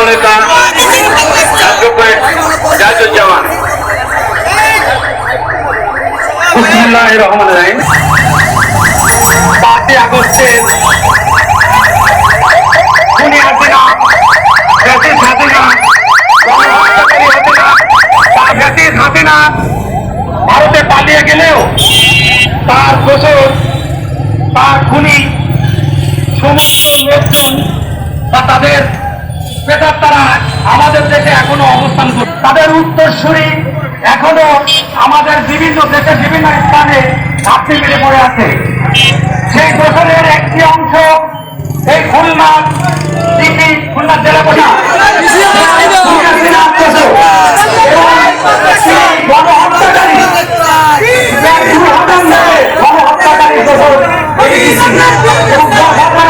নেতা ভারতে পালিয়ে গেলেও তার দোষর তার খুনি সমস্ত লোকজন বা তাদের তারা আমাদের দেশে এখনও অবস্থান করছে। তাদের উত্তরসূরি এখনও আমাদের বিভিন্ন দেশে বিভিন্ন স্থানে ঘাটতি মেরে পড়ে আছে। সেই দোষরের একটি অংশ এই খুলনা সিটি খুলনা জেলা গণহত্যাকারী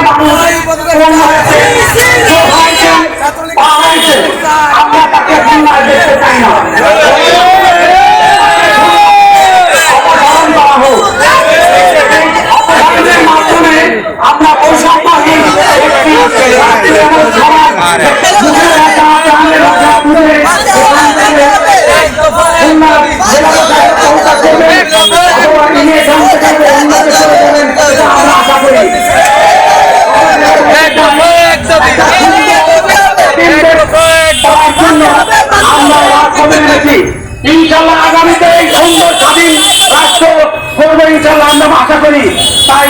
মানুষ। ইনশাল্লাহ আগামীতে এই সুন্দর স্বাধীন রাষ্ট্র করব ইনশাল্লাহ আমরা আশা করি। তাই